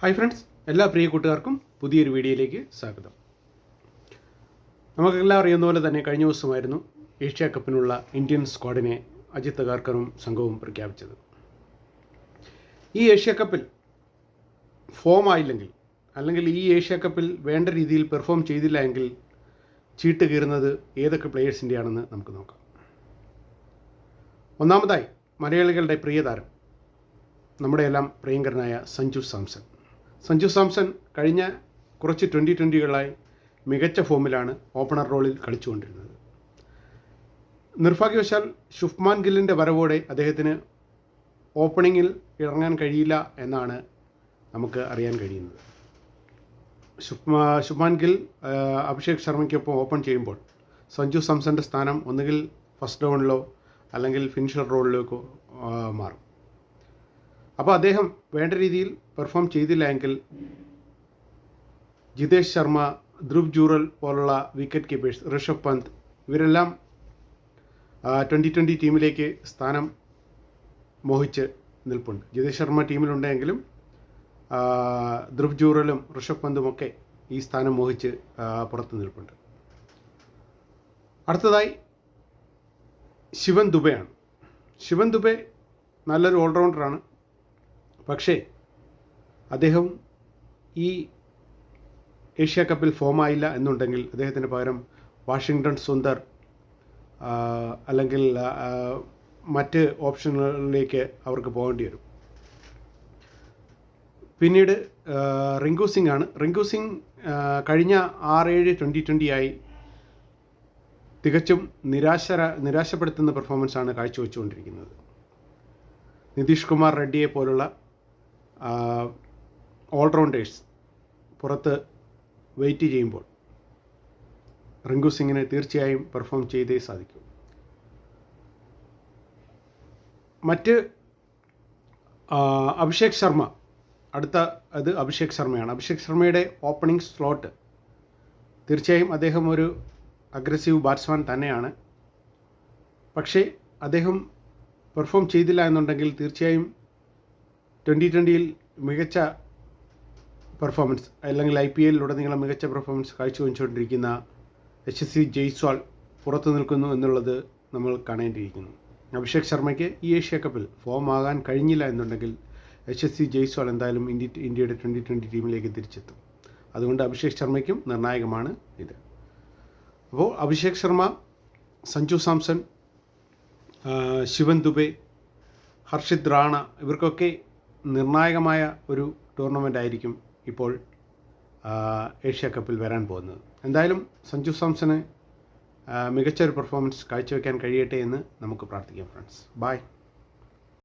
Hi friends എല്ലാ പ്രിയ കൂട്ടുകാർക്കും പുതിയൊരു വീഡിയോയിലേക്ക് സ്വാഗതം. നമുക്കെല്ലാം അറിയുന്ന പോലെ തന്നെ കഴിഞ്ഞ ദിവസമായിരുന്നു ഏഷ്യ കപ്പിനുള്ള ഇന്ത്യൻ സ്ക്വാഡിനെ അജിത് അഗാർക്കറും സംഘവും പ്രഖ്യാപിച്ചത്. ഈ ഏഷ്യ കപ്പിൽ ഫോം ആയില്ലെങ്കിൽ അല്ലെങ്കിൽ ഈ ഏഷ്യ കപ്പിൽ വേണ്ട രീതിയിൽ പെർഫോം ചെയ്തില്ല എങ്കിൽ ചീട്ട് കീറുന്നത് ഏതൊക്കെ പ്ലെയേഴ്സിന്റെയാണെന്ന് നമുക്ക് നോക്കാം. ഒന്നാമതായി മലയാളികളുടെ പ്രിയതാരം നമ്മുടെയെല്ലാം പ്രിയങ്കരനായ സഞ്ജു സാംസൺ. സഞ്ജു സാംസൺ കഴിഞ്ഞ കുറച്ച് ട്വന്റി ട്വന്റികളായി മികച്ച ഫോമിലാണ് ഓപ്പണർ റോളിൽ കളിച്ചുകൊണ്ടിരുന്നത്. നിർഭാഗ്യവശാൽ ഷുഫ്മാൻ ഗില്ലിന്റെ വരവോടെ അദ്ദേഹത്തിന് ഓപ്പണിങ്ങിൽ ഇറങ്ങാൻ കഴിയില്ല എന്നാണ് നമുക്ക് അറിയാൻ കഴിയുന്നത്. ഷുഫ്മാ ഷുഫ്മാൻ ഗിൽ അഭിഷേക് ശർമ്മയ്ക്കൊപ്പം ഓപ്പൺ ചെയ്യുമ്പോൾ സഞ്ജു സാംസന്റെ സ്ഥാനം ഒന്നുകിൽ ഫസ്റ്റ് ഡൗണിലോ അല്ലെങ്കിൽ ഫിനിഷർ റോളിലേക്കോ മാറും. അപ്പോൾ അദ്ദേഹം വേണ്ട രീതിയിൽ പെർഫോം ചെയ്തില്ല എങ്കിൽ ജിതേഷ് ശർമ്മ ധ്രുവ് ജൂറൽ പോലുള്ള വിക്കറ്റ് കീപ്പേഴ്സ് ഋഷഭ് പന്ത് ഇവരെല്ലാം ട്വന്റി ട്വന്റി ടീമിലേക്ക് സ്ഥാനം മോഹിച്ച് നിൽപ്പുണ്ട്. ജിതേഷ് ശർമ്മ ടീമിലുണ്ടെങ്കിലും ധ്രുവ് ജൂറലും ഋഷഭ് പന്തുമൊക്കെ ഈ സ്ഥാനം മോഹിച്ച് പുറത്ത് നിൽപ്പുണ്ട്. അടുത്തതായി ശിവൻ ദുബെയാണ്. ശിവൻ ദുബെ നല്ലൊരു ഓൾറൗണ്ടറാണ് പക്ഷേ അദ്ദേഹം ഈ ഏഷ്യ കപ്പിൽ ഫോമായില്ല എന്നുണ്ടെങ്കിൽ അദ്ദേഹത്തിന് പകരം വാഷിങ്ടൺ സുന്ദർ അല്ലെങ്കിൽ മറ്റ് ഓപ്ഷനുകളിലേക്ക് അവർക്ക് പോകേണ്ടി വരും. പിന്നീട് റിങ്കു സിംഗ് ആണ്. റിങ്കു സിംഗ് കഴിഞ്ഞ ആറേഴ് ട്വന്റി ട്വന്റി ആയി തികച്ചും നിരാശ നിരാശപ്പെടുത്തുന്ന പെർഫോമൻസാണ് കാഴ്ചവെച്ചുകൊണ്ടിരിക്കുന്നത്. നിതീഷ് കുമാർ റെഡ്ഡിയെ പോലുള്ള ഓൾറൗണ്ടേഴ്സ് പുറത്ത് വെയിറ്റ് ചെയ്യുമ്പോൾ റിങ്കു സിംഗിന് തീർച്ചയായും പെർഫോം ചെയ്തേ സാധിക്കൂ. മറ്റ് അഭിഷേക് ശർമ്മ അടുത്ത അത് അഭിഷേക് ശർമ്മയാണ്. അഭിഷേക് ശർമ്മയുടെ ഓപ്പണിംഗ് സ്ലോട്ട് തീർച്ചയായും അദ്ദേഹം ഒരു അഗ്രസീവ് ബാറ്റ്സ്മാൻ തന്നെയാണ്. പക്ഷേ അദ്ദേഹം പെർഫോം ചെയ്തില്ല എന്നുണ്ടെങ്കിൽ തീർച്ചയായും ട്വന്റി ട്വന്റിയിൽ മികച്ച പെർഫോമൻസ് അല്ലെങ്കിൽ ഐ പി എല്ലിലുടനീളം മികച്ച പെർഫോമൻസ് കാഴ്ചവെച്ചുകൊണ്ടിരിക്കുന്ന എച്ച് സി ജയ്സ്വാൾ പുറത്തു നിൽക്കുന്നു എന്നുള്ളത് നമ്മൾ കാണേണ്ടിയിരിക്കുന്നു. അഭിഷേക് ശർമ്മയ്ക്ക് ഈ ഏഷ്യ കപ്പിൽ ഫോം ആകാൻ കഴിഞ്ഞില്ല എന്നുണ്ടെങ്കിൽ എച്ച് എസ് സി ജയ്സ്വാൾ എന്തായാലും ഇന്ത്യ ഇന്ത്യയുടെ ട്വന്റി ട്വന്റി ടീമിലേക്ക് തിരിച്ചെത്തും. അതുകൊണ്ട് അഭിഷേക് ശർമ്മയ്ക്കും നിർണായകമാണ് ഇത്. അപ്പോൾ അഭിഷേക് ശർമ്മ സഞ്ജു സാംസൺ ശിവൻ ദുബെ ഹർഷിത് റാണ ഇവർക്കൊക്കെ നിർണായകമായ ഒരു ടൂർണമെന്റ് ആയിരിക്കും ഇപ്പോൾ ഏഷ്യ കപ്പിൽ വരാൻ പോകുന്നത്. എന്തായാലും സഞ്ജു സാംസന് മികച്ചൊരു പെർഫോമൻസ് കാഴ്ചവെക്കാൻ കഴിയട്ടെ എന്ന് നമുക്ക് പ്രാർത്ഥിക്കാം ഫ്രണ്ട്സ് ബൈ